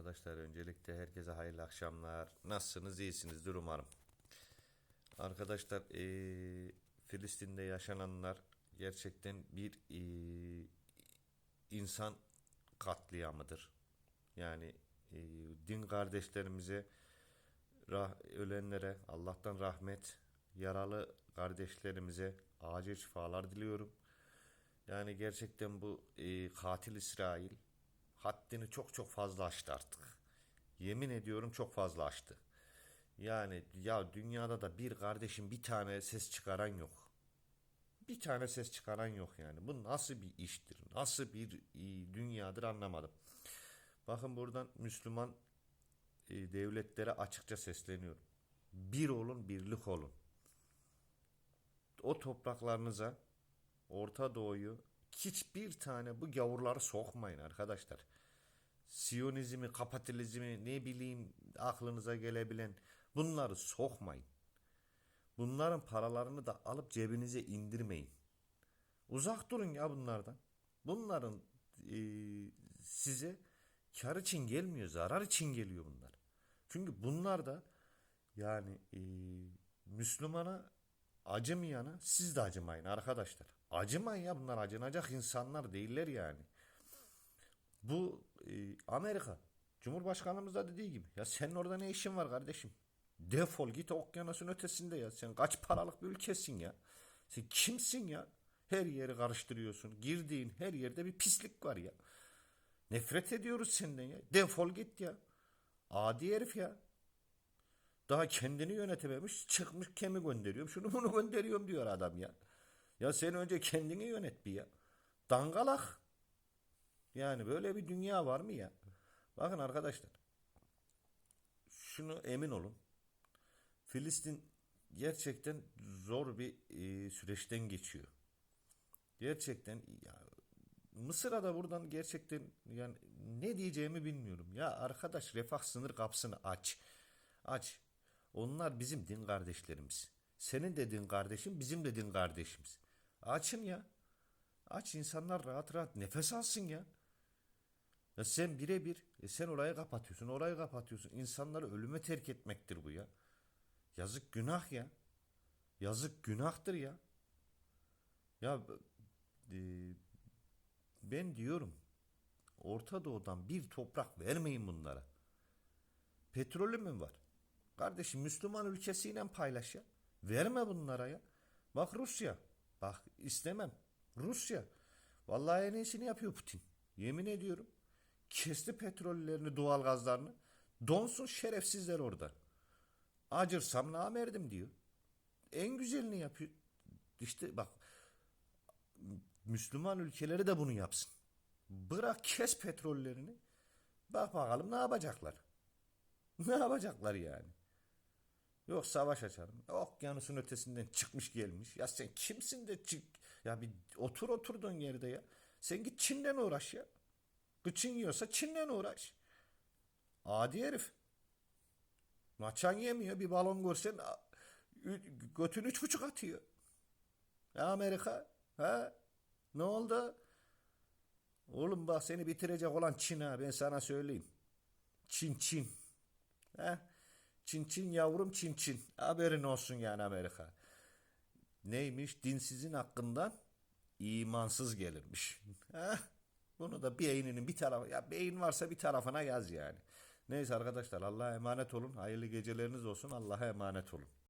Arkadaşlar öncelikle herkese hayırlı akşamlar. Nasılsınız? İyisinizdir umarım. Arkadaşlar eee, Filistin'de yaşananlar gerçekten bir eee, insan katliamıdır. Yani eee, din kardeşlerimize, rah- ölenlere Allah'tan rahmet, yaralı kardeşlerimize acil şifalar diliyorum. Yani gerçekten bu eee, katil İsrail haddini çok çok fazla aştı artık. Yemin ediyorum çok fazla aştı. Yani ya dünyada da bir kardeşim bir tane ses çıkaran yok. Bir tane ses çıkaran yok yani. Bu nasıl bir iştir? Nasıl bir e, dünyadır anlamadım. Bakın buradan Müslüman e, devletlere açıkça sesleniyorum. Bir olun, birlik olun. O topraklarınıza Orta Doğu'yu hiçbir tane bu gavurları sokmayın arkadaşlar. Siyonizmi, kapitalizmi ne bileyim aklınıza gelebilen bunları sokmayın. Bunların paralarını da alıp cebinize indirmeyin. Uzak durun ya bunlardan. Bunların e, size kar için gelmiyor, zarar için geliyor bunlar. Çünkü bunlar da yani e, Müslümana acımayana siz de acımayın arkadaşlar. Acımayın ya bunlar acınacak insanlar değiller yani. Bu e, Amerika. Cumhurbaşkanımız da dediği gibi. Ya senin orada ne işin var kardeşim? Defol git okyanusun ötesinde ya. Sen kaç paralık bir ülkesin ya. Sen kimsin ya? Her yeri karıştırıyorsun. Girdiğin her yerde bir pislik var ya. Nefret ediyoruz senden ya. Defol git ya. Adi herif ya. Daha kendini yönetememiş çıkmış kemi gönderiyorum. Şunu bunu gönderiyorum diyor adam ya. Ya sen önce kendini yönet bir ya. Dangalak. Yani böyle bir dünya var mı ya? Bakın arkadaşlar. Şunu emin olun. Filistin gerçekten zor bir e, süreçten geçiyor. Gerçekten ya Mısır'a da buradan gerçekten yani ne diyeceğimi bilmiyorum. Ya arkadaş refah sınır kapısını aç. Aç. Onlar bizim din kardeşlerimiz. Senin de din kardeşin, bizim de din kardeşimiz. Açın ya. Aç insanlar rahat rahat nefes alsın ya. Ya sen birebir e sen orayı kapatıyorsun, orayı kapatıyorsun. İnsanları ölüme terk etmektir bu ya. Yazık günah ya. Yazık günahtır ya. Ya e, ben diyorum Orta Doğu'dan bir toprak vermeyin bunlara. Petrolü mü var? Kardeşim Müslüman ülkesiyle paylaş ya. Verme bunlara ya. Bak Rusya. Bak istemem. Rusya. Vallahi en iyisini yapıyor Putin. Yemin ediyorum. Kesti petrollerini, doğal gazlarını. Donsun şerefsizler orada. Acırsam namerdim diyor. En güzelini yapıyor. İşte bak Müslüman ülkeleri de bunu yapsın. Bırak kes petrollerini. Bak bakalım ne yapacaklar. Ne yapacaklar yani? Yok savaş açarım. Okyanusun ötesinden çıkmış gelmiş. Ya sen kimsin de çık. Ya bir otur oturduğun yerde ya. Sen git Çin'den uğraş ya. Gıçın yiyorsa Çin'den uğraş. Adi herif. Maçan yemiyor. Bir balon görsen götünü üç buçuk atıyor. Ya Amerika. Ha? Ne oldu? Oğlum bak seni bitirecek olan Çin ha. Ben sana söyleyeyim. Çin Çin. Ha? Çin Çin yavrum Çin Çin. Haberin olsun yani Amerika. Neymiş? Dinsizin hakkından imansız gelirmiş. Bunu da beyninin bir tarafı ya beyin varsa bir tarafına yaz yani. Neyse arkadaşlar Allah'a emanet olun. Hayırlı geceleriniz olsun. Allah'a emanet olun.